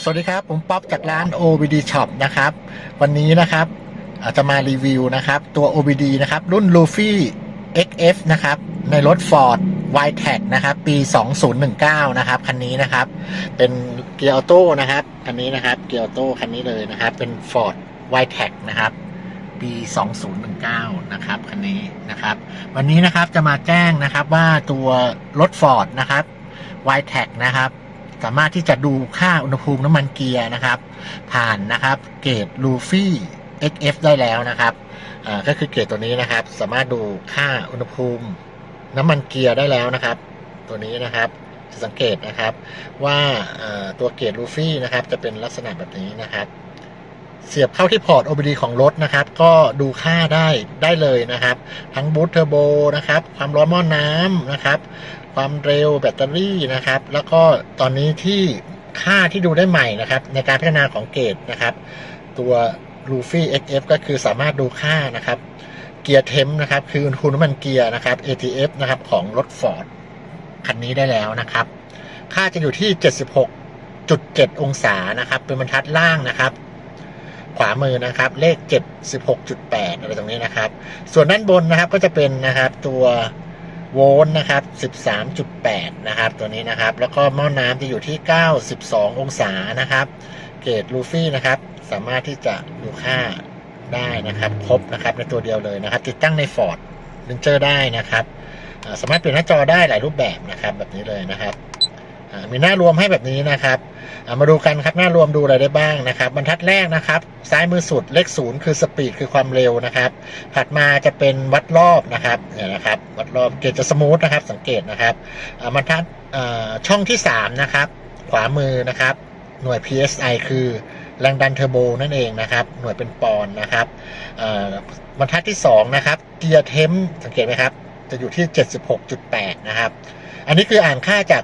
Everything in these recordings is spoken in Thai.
สวัสดีครับ ผมป๊อปจากร้าน OBD Shop นะครับ วันนี้นะครับอาจจะมารีวิวนะครับ ตัว OBD นะครับ รุ่น Luffy XF นะครับ ในรถ Ford y t e c นะครับ ปี 2019 นะครับ คันนี้นะครับ เป็นเกียร์ออโต้นะครับ คันนี้นะครับ เกียร์ออโต้คันนี้เลยนะครับ เป็น Ford y t e c นะครับปี 2019 นะครับ คันนี้นะครับ วันนี้นะครับจะมาแจ้งนะครับว่าตัวรถ Ford นะครับ y t e c นะครับ สามารถที่จะดูค่าอุณหภูมิน้ำมันเกียร์นะครับ ผ่านนะครับเกรดลูฟี่ XF ได้แล้วนะครับก็คือเกรดตัวนี้นะครับ สามารถดูค่าอุณหภูมิน้ำมันเกียร์ได้แล้วนะครับ ตัวนี้นะครับจะสังเกตนะครับว่าตัวเกรดลูฟี่นะครับจะเป็นลักษณะแบบนี้นะครับ เสียบเข้าที่พอร์ต OBD ของรถนะครับ ก็ดูค่าได้ได้เลยนะครับ ทั้งบูตเทอร์โบนะครับ ความร้อนหม้อน้ำนะครับ ความเร็วแบตเตอรี่นะครับ แล้วก็ตอนนี้ที่ค่าที่ดูได้ใหม่นะครับ ในการพัฒนาของเกรดนะครับ ตัว Luffy XF ก็คือสามารถดูค่านะครับ เกียร์เทมนะครับ คืออุณหภูมิน้ำมันเกียร์นะครับ ATF นะครับของรถ Ford คันนี้ได้แล้วนะครับ ค่าจะอยู่ที่ 76.7 องศานะครับ เป็นบรรทัดล่างนะครับ ขวามือนะครับ เลข 76.8 อะไรตรงนี้นะครับ ส่วนด้านบนนะครับก็จะเป็นนะครับตัวโวลต์นะครับ 13.8 นะครับตัวนี้นะครับ แล้วก็หม้อน้ำจะอยู่ที่ 92 องศานะครับ เกรดลูฟี่นะครับ สามารถที่จะดูค่าได้นะครับ ครบนะครับในตัวเดียวเลยนะครับ ติดตั้งใน Ford Ranger ได้นะครับ สามารถเปลี่ยนหน้าจอได้หลายรูปแบบนะครับ แบบนี้เลยนะครับ มีหน้ารวมให้แบบนี้นะครับามาดูกันครับหน้ารวมดูอะไรได้บ้างนะครับ บรรทัดแรกนะครับ ซ้ายมือสุดเลขศูนย์คือสปีดคือความเร็วนะครับถัดมาจะเป็นวัดรอบนะครับเนี่ยนะครับวัดรอบเกจจะสมูทนะครับ สังเกตนะครับบรรทัดช่องที่สามนะครับ ขวามือนะครับ หน่วย PSI คือแรงดันเทอร์โบนั่นเองนะครับ หน่วยเป็นปอนด์นะครับบรรทัดที่สองนะครับเกียร์เทมสังเกตไหมครับ จะอยู่ที่ 76.8 นะครับ อันนี้คืออ่านค่าจาก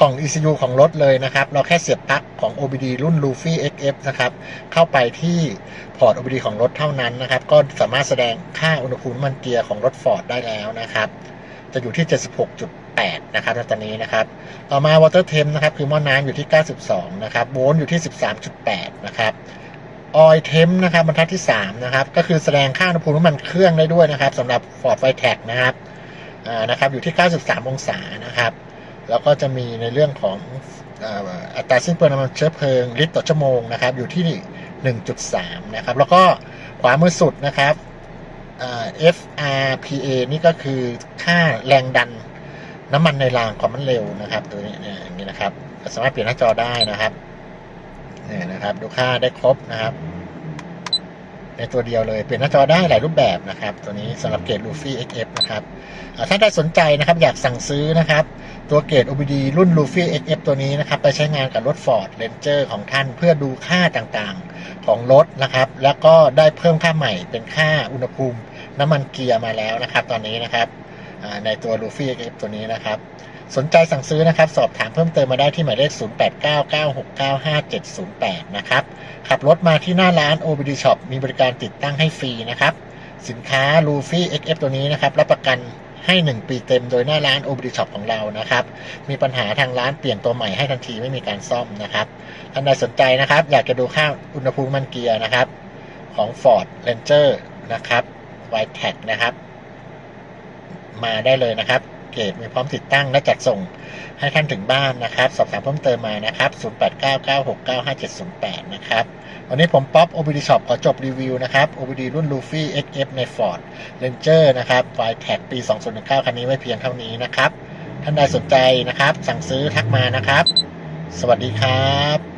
กล่อง ECU ของรถเลยนะครับ เราแค่เสียบปลั๊กของ OBD รุ่น Luffy XF นะครับ เข้าไปที่พอร์ต OBD ของรถเท่านั้นนะครับ ก็สามารถแสดงค่าอุณหภูมิน้ำมันเกียร์ของรถ Ford ได้แล้วนะครับ จะอยู่ที่ 76.8 นะครับตอนนี้นะครับ ต่อมา Water Temp นะครับ คือหม้อน้ำอยู่ที่ 92 นะครับโวลต์อยู่ที่ 13.8 นะครับ Oil Temp นะครับบรรทัดที่ 3 นะครับ ก็คือแสดงค่าอุณหภูมิน้ำมันเครื่องได้ด้วยนะครับสำหรับ Ford v i t e c นะครับอ่านะครับอยู่ที่ 93 องศานะครับ แล้วก็จะมีในเรื่องของอัตราสิ้นเปลืองน้ำมันเชื้อเพลิงลิตรต่อชั่วโมงนะครับ อยู่ที่ 1.3 นะครับ แล้วก็ขวามือสุดนะครับ FRPA นี่ก็คือค่าแรงดันน้ำมันในรางความมันเร็วนะครับ ตัวนี้นี่ยอย่างนี้นะครับ สามารถเปลี่ยนหน้าจอได้นะครับนี่นะครับ ดูค่าได้ครบนะครับ ในตัวเดียวเลย เปลี่ยนหน้าจอได้หลายรูปแบบนะครับ ตัวนี้สำหรับเกรด Luffy XF นะครับถ้าได้สนใจนะครับอยากสั่งซื้อนะครับ ตัวเกรด OBD รุ่น Luffy XF ตัวนี้นะครับ ไปใช้งานกับรถ Ford Ranger ของท่านเพื่อดูค่าต่างๆของรถนะครับ แล้วก็ได้เพิ่มค่าใหม่เป็นค่าอุณหภูมิน้ำมันเกียร์มาแล้วนะครับ ตอนนี้นะครับในตัว Luffy XF ตัวนี้นะครับ สนใจสั่งซื้อนะครับ สอบถามเพิ่มเติมมาได้ที่หมายเลข 0899695708นะครับ ขับรถมาที่หน้าร้าน OBD Shop มีบริการติดตั้งให้ฟรีนะครับ สินค้า Luffy XF ตัวนี้นะครับ รับประกันให้ 1 ปีเต็มโดยหน้าร้าน OBD Shop ของเรานะครับ มีปัญหาทางร้านเปลี่ยนตัวใหม่ให้ทันทีไม่มีการซ่อมนะครับท่านใดสนใจนะครับ อยากจะดูค่าอุณหภูมิมันเกียร์นะครับ ของ Ford Ranger นะครับ y t e c นะครับ มาได้เลยนะครับ เกรดมีพร้อมติดตั้งและจัดส่งให้ท่านถึงบ้านนะครับ สอบถามเพิ่มเติมมานะครับ 0899695708 นะครับ วันนี้ผมป๊อป OBD Shop ขอจบรีวิวนะครับ OBD รุ่น Luffy XF ใน Ford Ranger นะครับ y t e c ปี 2019 คันนี้ไว้เพียงเท่านี้นะครับ ท่านใดสนใจนะครับ สั่งซื้อทักมานะครับ สวัสดีครับ